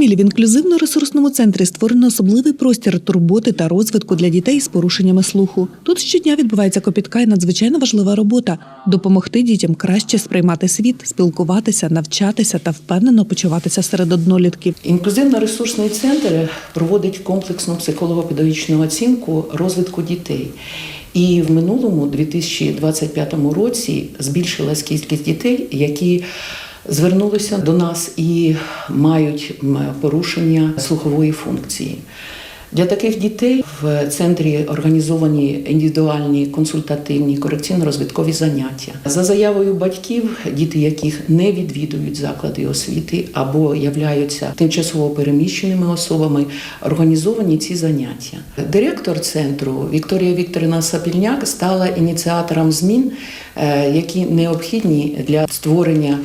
Смілі в інклюзивно-ресурсному центрі створено особливий простір турботи та розвитку для дітей з порушеннями слуху. Тут щодня відбувається копітка і надзвичайно важлива робота допомогти дітям краще сприймати світ, спілкуватися, навчатися та впевнено почуватися серед однолітків. Інклюзивно-ресурсний центр проводить комплексну психолого-педагогічну оцінку розвитку дітей. І в минулому 2025 році збільшилась кількість дітей, які звернулися до нас і мають порушення слухової функції. Для таких дітей в центрі організовані індивідуальні консультативні корекційно-розвиткові заняття. За заявою батьків, діти, яких не відвідують заклади освіти або являються тимчасово переміщеними особами, організовані ці заняття. Директор центру Вікторія Вікторівна Сапільняк стала ініціатором змін, е, які необхідні для створення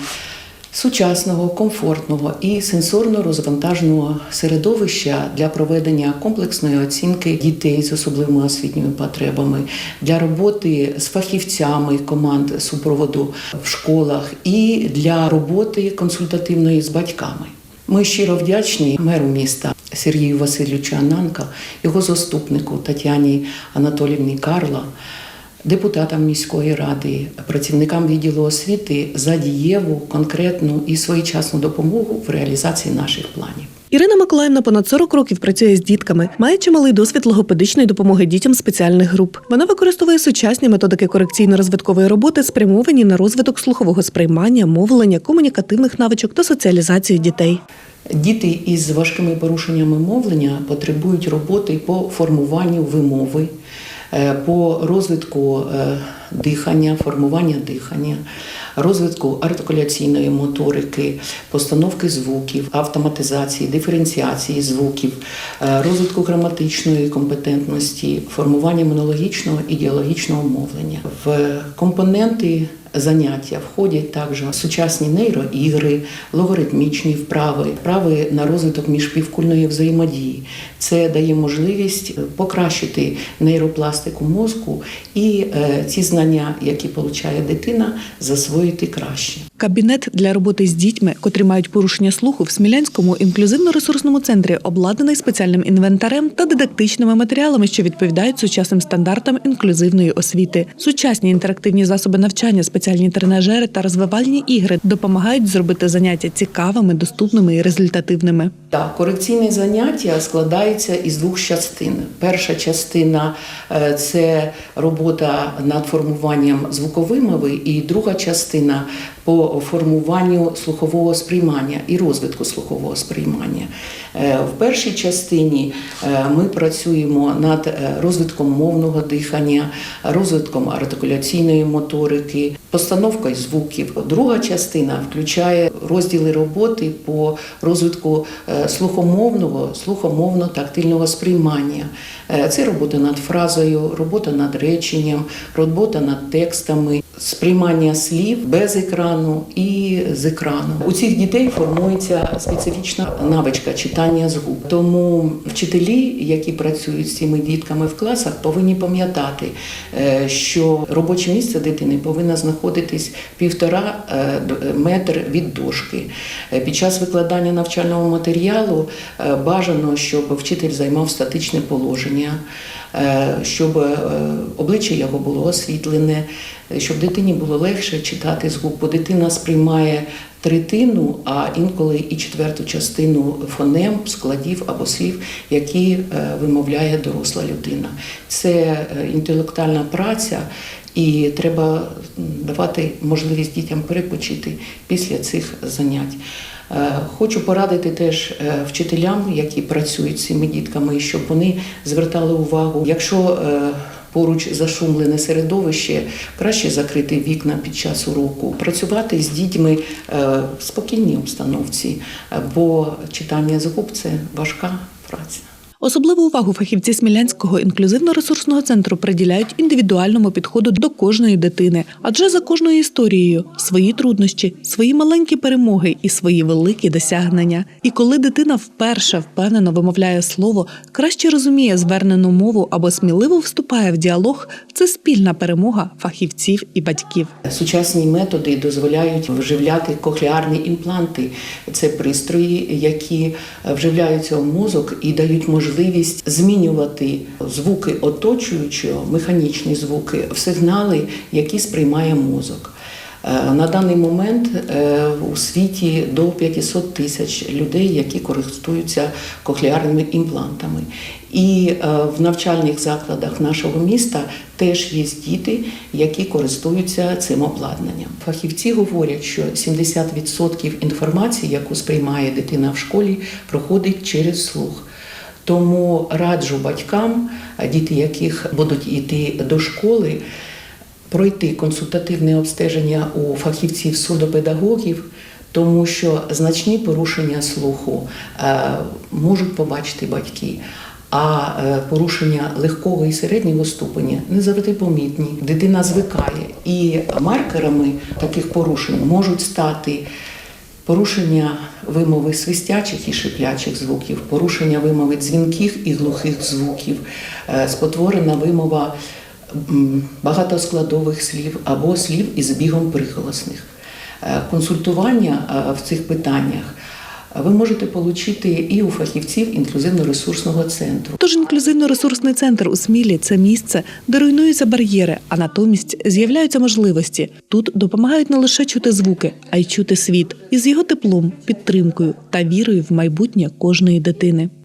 сучасного, комфортного і сенсорно розвантаженого середовища для проведення комплексної оцінки дітей з особливими освітніми потребами, для роботи з фахівцями команд супроводу в школах і для роботи консультативної з батьками. Ми щиро вдячні меру міста Сергію Васильовичу Ананка, його заступнику Тетяні Анатолівні Карла депутатам міської ради, працівникам відділу освіти за дієву, конкретну і своєчасну допомогу в реалізації наших планів. Ірина Миколаївна понад 40 років працює з дітками, має чималий досвід логопедичної допомоги дітям спеціальних груп. Вона використовує сучасні методики корекційно-розвиткової роботи, спрямовані на розвиток слухового сприймання, мовлення, комунікативних навичок та соціалізацію дітей. Діти із важкими порушеннями мовлення потребують роботи по формуванню вимови, по розвитку е, дихання, формування дихання, розвитку артикуляційної моторики, постановки звуків, автоматизації, диференціації звуків, е, розвитку граматичної компетентності, формування монологічного і діалогічного мовлення. В компоненти заняття входять також сучасні нейроігри, логаритмічні вправи, вправи на розвиток міжпівкульної взаємодії. Це дає можливість покращити нейропластику мозку і е, ці знання, які отримує дитина, засвоїти краще. Кабінет для роботи з дітьми, котрі мають порушення слуху в Смілянському інклюзивно-ресурсному центрі, обладнаний спеціальним інвентарем та дидактичними матеріалами, що відповідають сучасним стандартам інклюзивної освіти. Сучасні інтерактивні засоби навчання, спеціальні тренажери та розвивальні ігри допомагають зробити заняття цікавими, доступними і результативними. Так, корекційне заняття складається із двох частин. Перша частина е, це робота над формуванням звуковимови, і друга частина по формуванню слухового сприймання і розвитку слухового сприймання. Е, В першій частині е, ми працюємо над е, розвитком мовного дихання, розвитком артикуляційної моторики, постановкою звуків. Друга частина включає розділи роботи по розвитку слухомовного, слухомовно-тактильного сприймання. Це робота над фразою, робота над реченням, робота над текстами, сприймання слів без екрану і з екрану. У цих дітей формується специфічна навичка читання з губ. Тому вчителі, які працюють з цими дітками в класах, повинні пам'ятати, е, що робоче місце дитини повинно знаходитись півтора е, метр від дошки. Е, Під час викладання навчального матеріалу е, бажано, щоб вчитель займав статичне положення, е, щоб е, обличчя його було освітлене, е, щоб дитині було легше читати з губ, бо дитина сприймає третину, а інколи і четверту частину фонем, складів або слів, які е, вимовляє доросла людина. Це е, інтелектуальна праця, і треба давати можливість дітям перепочити після цих занять. Е, Хочу порадити теж вчителям, які працюють з цими дітками, щоб вони звертали увагу, якщо поруч зашумлене середовище, краще закрити вікна під час уроку, працювати з дітьми е, в спокійній обстановці, бо читання з губ це важка праця. Особливу увагу фахівці Смілянського інклюзивно-ресурсного центру приділяють індивідуальному підходу до кожної дитини, адже за кожною історією свої труднощі, свої маленькі перемоги і свої великі досягнення. І коли дитина вперше впевнено вимовляє слово, краще розуміє звернену мову або сміливо вступає в діалог, це спільна перемога фахівців і батьків. Сучасні методи дозволяють вживляти кохлеарні імпланти. Це пристрої, які вживляються в мозок і дають можливість змінювати звуки оточуючого, механічні звуки, в сигнали, які сприймає мозок. Е, На даний момент е, у світі до 500 тисяч людей, які користуються кохлеарними імплантами. І е, в навчальних закладах нашого міста теж є діти, які користуються цим обладнанням. Фахівці говорять, що 70% інформації, яку сприймає дитина в школі, проходить через слух. Тому раджу батькам, діти яких будуть йти до школи, пройти консультативне обстеження у фахівців сурдопедагогів, тому що значні порушення слуху е, можуть побачити батьки. А е, порушення легкого і середнього ступеня не завжди помітні. Дитина звикає, і маркерами таких порушень можуть стати порушення вимови свистячих і шиплячих звуків, порушення вимови дзвінких і глухих звуків, е, спотворена вимова багатоскладових слів або слів із бігом приголосних. Е, Консультування е, в цих питаннях ви можете отримати і у фахівців інклюзивно-ресурсного центру. Тож інклюзивно-ресурсний центр у Смілі це місце, де руйнуються бар'єри, а натомість з'являються можливості. Тут допомагають не лише чути звуки, а й чути світ із його теплом, підтримкою та вірою в майбутнє кожної дитини.